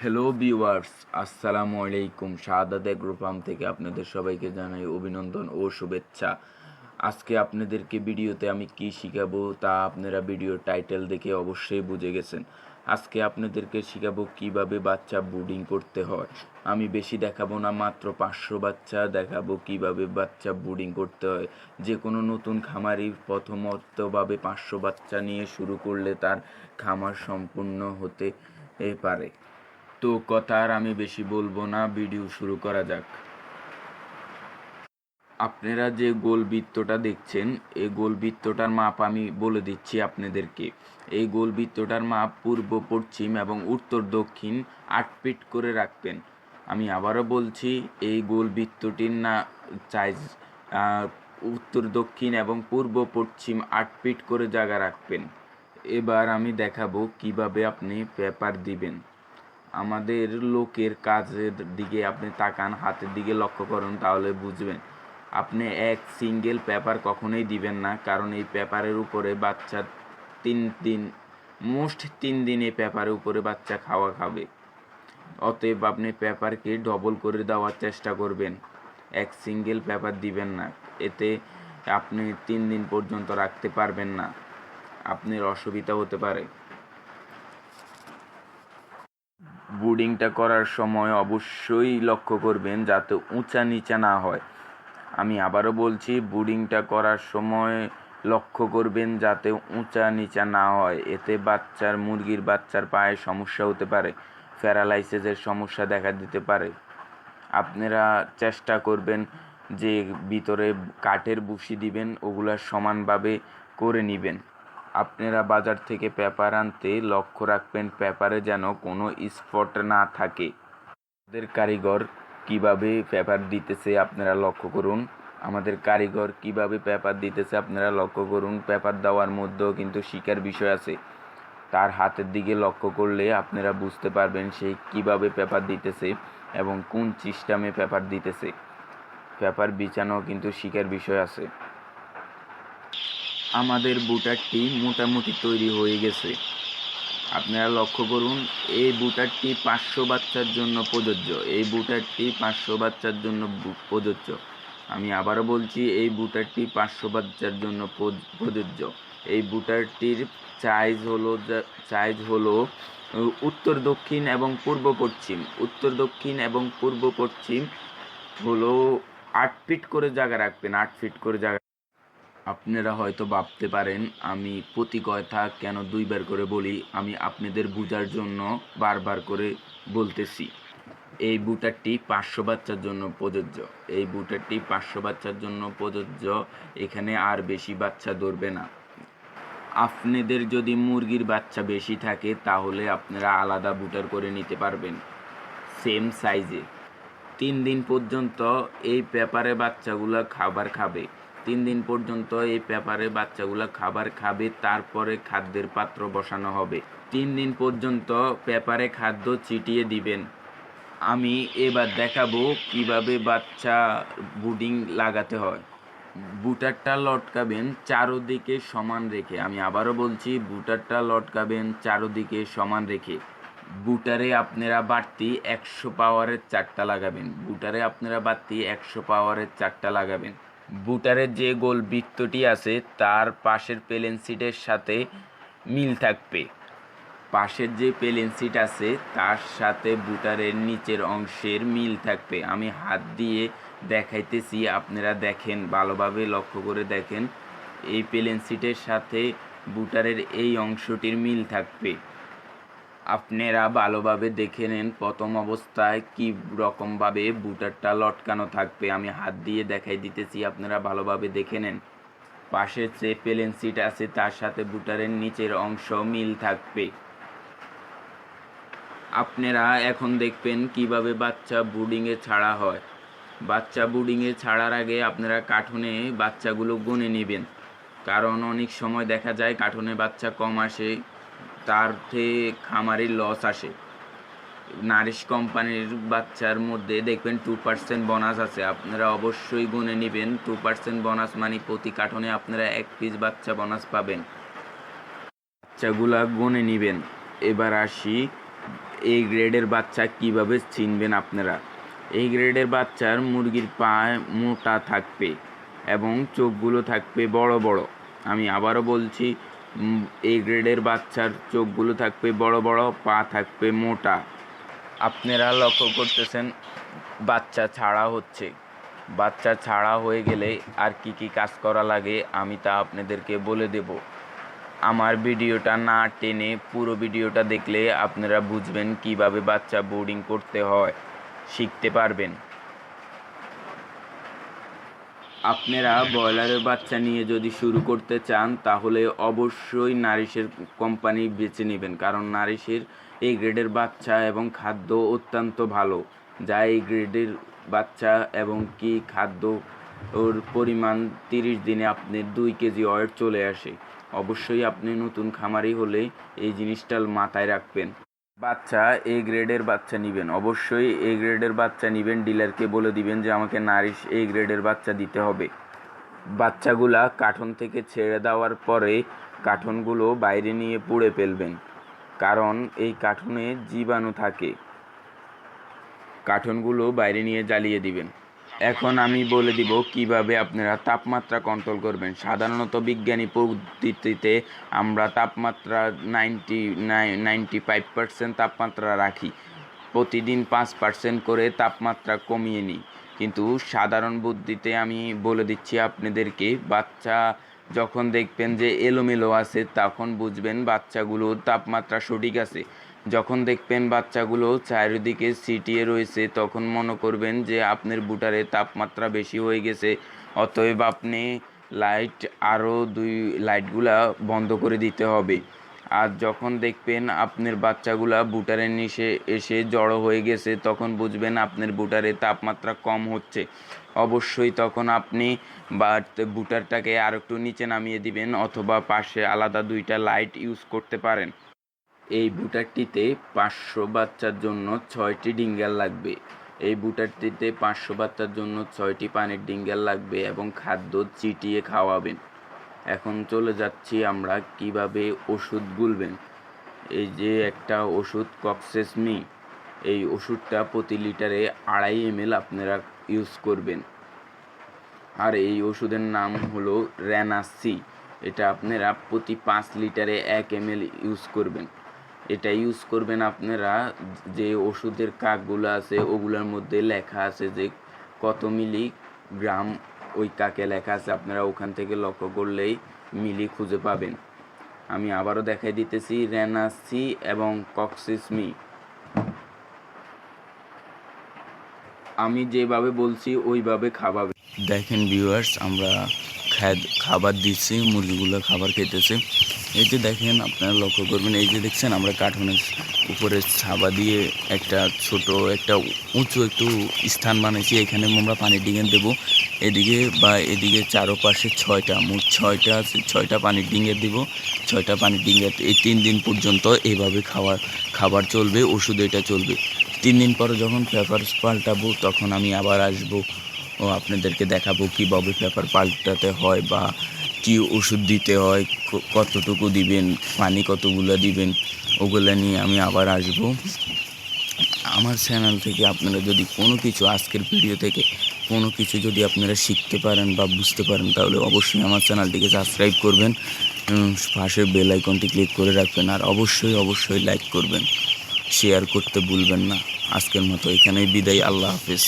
Hello viewers আসসালামু আলাইকুম শাহাদাত farm থেকে আপনাদের সবাইকে জানাই অভিনন্দন ও শুভেচ্ছা। আজকে আপনাদেরকে ভিডিওতে আমি কি শিখাবো তা আপনারা ভিডিও টাইটেল দেখে অবশ্যই বুঝে গেছেন। আজকে আপনাদেরকে শিখাবো কীভাবে বাচ্চা ব্রুডিং করতে হয়। আমি বেশি দেখাবো না, মাত্র পাঁচশো বাচ্চা দেখাবো কীভাবে বাচ্চা ব্রুডিং করতে হয়। যে কোনো নতুন খামারি প্রথমতভাবে পাঁচশো বাচ্চা নিয়ে শুরু করলে তার খামার সম্পূর্ণ হতে পারে। তো কথা আর আমি বেশি বলব না, ভিডিও শুরু করা যাক। আপনারা যে গোল বৃত্তটা দেখছেন, এই গোল বৃত্তটার মাপ আমি বলে দিচ্ছি আপনাদেরকে। এই গোল বৃত্তটার মাপ পূর্ব, পশ্চিম এবং উত্তর, দক্ষিণ আট ফিট করে রাখবেন। আমি আবারও বলছি, এই গোল বৃত্তটির না সাইজ উত্তর, দক্ষিণ এবং পূর্ব, পশ্চিম আট ফিট করে জায়গা রাখবেন। এবার আমি দেখাবো কীভাবে আপনি পেপার দিবেন। আমাদের লোকের কাজের দিকে আপনি তাকান, হাতের দিকে লক্ষ্য করুন, তাহলে বুঝবেন। আপনি এক সিঙ্গেল পেপার কখনোই দিবেন না, কারণ এই পেপারের উপরে বাচ্চা তিন দিন মোস্ট তিন দিন এই পেপারের উপরে বাচ্চা খাওয়া খাবে। অতএব আপনি পেপারকে ডবল করে দেওয়ার চেষ্টা করবেন। এক সিঙ্গেল পেপার দিবেন না, এতে আপনি তিন দিন পর্যন্ত রাখতে পারবেন না। আপনার অসুবিধা হতে পারে। বুডিংটা করার সময় অবশ্যই লক্ষ্য করবেন যাতে উঁচা নিচা না হয়। আমি আবারও বলছি বুডিংটা করার সময় লক্ষ্য করবেন যাতে উঁচা নিচা না হয়। এতে বাচ্চার, মুরগির বাচ্চার পায়ে সমস্যা হতে পারে, প্যারালাইসিসের সমস্যা দেখা দিতে পারে। আপনারা চেষ্টা করবেন যে ভিতরে কাঠের বুসি দিবেন, ওগুলা সমানভাবে করে নেবেন। আপনারা বাজার থেকে পেপার আনতে লক্ষ্য রাখবেন, পেপারে যেন কোনো স্পট না থাকে। আমাদের কারিগর কীভাবে পেপার দিতেছে আপনারা লক্ষ্য করুন। আমাদের কারিগর কীভাবে পেপার দিতেছে আপনারা লক্ষ্য করুন। পেপার দেওয়ার মধ্যেও কিন্তু শিকার বিষয় আছে। তার হাতের দিকে লক্ষ্য করলে আপনারা বুঝতে পারবেন সে কীভাবে পেপার দিতেছে এবং কোন সিস্টেমে পেপার দিতেছে। পেপার বিছানো কিন্তু শিকার বিষয় আছে। আমাদের বুটারটি মোটামুটি তৈরি হয়ে গেছে। আপনারা লক্ষ্য করুন, এই বুটারটি পাঁচশো বাচ্চার জন্য প্রযোজ্য। এই বুটারটি পাঁচশো বাচ্চার জন্য প্রযোজ্য। আমি আবারও বলছি, এই বুটারটি পাঁচশো বাচ্চার জন্য প্রযোজ্য। এই বুটারটির সাইজ হলো সাইজ হলো উত্তর, দক্ষিণ এবং পূর্ব, পশ্চিম। উত্তর, দক্ষিণ এবং পূর্ব, পশ্চিম হলো আট ফিট করে জায়গা রাখবেন, আট ফিট করে জায়গা আপনারা হয়তো ভাবতে পারেন, আমি প্রতি কথা কেন দুইবার করে বলি, আমি আপনাদের বোঝার জন্য বারবার করে বলতেছি। এই বুটারটি পাঁচশো বাচ্চার জন্য প্রযোজ্য। এই বুটারটি পাঁচশো বাচ্চার জন্য প্রযোজ্য, এখানে আর বেশি বাচ্চা ধরবে না। আপনাদের যদি মুরগির বাচ্চা বেশি থাকে, তাহলে আপনারা আলাদা বুটার করে নিতে পারবেন, সেম সাইজে। তিন দিন পর্যন্ত এই পেপারে বাচ্চাগুলো খাবার খাবে। তিন দিন পর্যন্ত এই পেপারে বাচ্চাগুলো খাবার খাবে, তারপরে খাদ্যের পাত্র বসানো হবে। তিন দিন পর্যন্ত পেপারে খাদ্য চিটিয়ে দিবেন। আমি এবার দেখাবো কীভাবে বাচ্চা বুডিং লাগাতে হয়। বুটারটা লটকাবেন চারোদিকে সমান রেখে। আমি আবারও বলছি, বুটারটা লটকাবেন চারোদিকে সমান রেখে। বুটারে আপনারা বাড়তি একশো পাওয়ারের চারটা লাগাবেন। বুটারে আপনারা বাড়তি একশো পাওয়ারের চারটা লাগাবেন। বুটারের যে গোল বৃত্তটি আছে, তার পাশের প্লেন সিটের সাথে মিল থাকবে। পাশের যে প্লেন সিট আছে, তার সাথে বুটারের নিচের অংশের মিল থাকবে। আমি হাত দিয়ে দেখাইতেছি, আপনারা দেখেন, ভালোভাবে লক্ষ্য করে দেখেন। এই প্লেন সিটের সাথে বুটারের এই অংশটির মিল থাকবে। আপনারা ভালোভাবে দেখে নেন প্রথম অবস্থায় কী রকমভাবে বুটারটা লটকানো থাকবে। আমি হাত দিয়ে দেখাই দিতেছি, আপনারা ভালোভাবে দেখে নেন। পাশে যে প্লেন সিট আছে, তার সাথে বুটারের নিচের অংশ মিল থাকবে। আপনারা এখন দেখবেন কীভাবে বাচ্চা বুডিংয়ে ছাড়া হয়। বাচ্চা বুডিংয়ে ছাড়ার আগে আপনারা কার্টুনে বাচ্চাগুলো গুনে নেবেন। কারণ অনেক সময় দেখা যায় কার্টুনে বাচ্চা কম আসে তার থেকে খামারের লস আসে। নারিশ কোম্পানির বাচ্চার মধ্যে দেখবেন টু পার্সেন্ট বোনাস আছে। আপনারা অবশ্যই গুনে নেবেন। টু পার্সেন্ট বোনাস মানে প্রতি কাঠনে আপনারা এক পিস বাচ্চা বোনাস পাবেন। বাচ্চাগুলা গুনে নেবেন। এবার আসি এই গ্রেডের বাচ্চা কীভাবে চিনবেন আপনারা? এই গ্রেডের বাচ্চার মুরগির পা মোটা থাকবে এবং চোখগুলো থাকবে বড় বড়। আমি আবারও বলছি এই গ্রেডের বাচ্চার চোখগুলো থাকবে বড় বড়, পা থাকবে মোটা। আপনারা লক্ষ্য করতেছেন, বাচ্চা ছাড়া হচ্ছে। বাচ্চা ছাড়া হয়ে গেলে আর কি কি কাজ করা লাগে, আমি তা আপনাদেরকে বলে দেব। আমার ভিডিওটা না টেনে পুরো ভিডিওটা দেখলে আপনারা বুঝবেন কীভাবে বাচ্চা বোর্ডিং করতে হয়, শিখতে পারবেন। আপনারা ব্রয়লারের বাচ্চা নিয়ে যদি শুরু করতে চান, তাহলে অবশ্যই নারিশের কোম্পানি বেছে নেবেন, কারণ নারিশের এই গ্রেডের বাচ্চা এবং খাদ্য অত্যন্ত ভালো। যা এই গ্রেডের বাচ্চা এবং কি খাদ্য ওর পরিমাণ তিরিশ দিনে আপনি দুই কেজি ওয়েট চলে আসে। অবশ্যই আপনি নতুন খামারি হলে এই জিনিসটা মাথায় রাখবেন। বাচ্চা এ গ্রেডের বাচ্চা নেবেন। অবশ্যই এ গ্রেডের বাচ্চা নিবেন। ডিলারকে বলে দিবেন যে, আমাকে নারিশ এ গ্রেডের বাচ্চা দিতে হবে। বাচ্চাগুলা কাঠন থেকে ছেড়ে দেওয়ার পরে কাঠনগুলো বাইরে নিয়ে পুড়ে ফেলবেন। কারণ এই কাঠনে জীবাণু থাকে। কাঠনগুলো বাইরে নিয়ে জ্বালিয়ে দিবেন। এখন আমি বলে দিব কীভাবে আপনারা তাপমাত্রা কন্ট্রোল করবেন। সাধারণত বিজ্ঞানী পদ্ধতিতে আমরা তাপমাত্রা নাইনটি নাইনটি ফাইভ পার্সেন্ট তাপমাত্রা রাখি। প্রতিদিন পাঁচ পার্সেন্ট করে তাপমাত্রা কমিয়ে নিই। কিন্তু সাধারণ বুদ্ধিতে আমি বলে দিচ্ছি আপনাদেরকে, বাচ্চা যখন দেখবেন যে এলোমেলো আছে, তখন বুঝবেন বাচ্চাগুলোর তাপমাত্রা সঠিক আছে। যখন দেখবেন বাচ্চাগুলো চারিদিকে সিটিয়ে রয়েছে, তখন মনে করবেন যে আপনার বুটারে তাপমাত্রা বেশি হয়ে গেছে। অতএব আপনি লাইট আরও দুই, লাইটগুলা বন্ধ করে দিতে হবে। আর যখন দেখবেন আপনার বাচ্চাগুলা বুটারের নিচে এসে জড়ো হয়ে গেছে, তখন বুঝবেন আপনার বুটারে তাপমাত্রা কম হচ্ছে। অবশ্যই তখন আপনি বুটারটাকে আর একটু নিচে নামিয়ে দিবেন অথবা পাশে আলাদা দুইটা লাইট ইউজ করতে পারেন। এই বুটারটিতে পাঁচশো বাচ্চার জন্য ছয়টি ডিঙ্গাল লাগবে। এই বুটারটিতে পাঁচশো বাচ্চার জন্য ছয়টি পানির ডিঙ্গাল লাগবে এবং খাদ্য চিটিয়ে খাওয়াবেন। এখন চলে যাচ্ছি আমরা কীভাবে ওষুধ গুলবেন। এই যে একটা ওষুধ কক্সেস কক্সেসমি এই ওষুধটা প্রতি লিটারে আড়াই এমএল আপনারা ইউজ করবেন। আর এই ওষুধের নাম হলো র্যানাসি এটা আপনারা প্রতি পাঁচ লিটারে এক এমএল ইউজ করবেন। এটা ইউজ করবেন আপনারা, যে ওষুধের কাকগুলো আছে, ওগুলোর মধ্যে লেখা আছে যে কত মিলি গ্রাম ওই কাকে লেখা আছে, আপনারা ওখান থেকে লক্ষ্য করলেই মিলি খুঁজে পাবেন। আমি আবারও দেখাই দিতেছি, রেনাসি এবং কক্সিসমি আমি যেভাবে বলছি, ওইভাবে খাওয়াবে দেখেন ভিউয়ার্স আমরা খাবার দিচ্ছি, মুরগিগুলো খাবার খেতেছে। এই যে দেখেন আপনারা লক্ষ্য করবেন, এই যে দেখছেন আমরা কার্টুনের উপরে ছাবা দিয়ে একটা ছোট, একটা উঁচু একটু স্থান বানিয়েছি। এখানে আমরা পানির ডিঙে দেবো। এদিকে বা এদিকে চারোপাশে ছয়টা, মোট ছয়টা আছে, ছয়টা পানির ডিঙে দিব। ছয়টা পানির ডিঙে এই তিন দিন পর্যন্ত এইভাবে খাওয়ার, খাবার চলবে, ওষুধ এটা চলবে। তিন দিন পরে যখন পেপার পাল্টাবো, তখন আমি আবার আসব ও আপনাদেরকে দেখাবো কীভাবে পেপার পাল্টাতে হয় বা কি ওষুধ দিতে হয় কতটুকু দিবেন, পানি কতগুলো দিবেন, ওগুলো নিয়ে আমি আবার আসব। আমার চ্যানেল থেকে আপনারা যদি কোনো কিছু আজকের ভিডিও থেকে কোনো কিছু যদি আপনারা শিখতে পারেন বা বুঝতে পারেন, তাহলে অবশ্যই আমার চ্যানেলটিকে সাবস্ক্রাইব করবেন পাশের বেল আইকনটি ক্লিক করে রাখবেন, আর অবশ্যই অবশ্যই লাইক করবেন। শেয়ার করতে ভুলবেন না। আজকের মতো এখানেই বিদায়, আল্লাহ হাফেজ।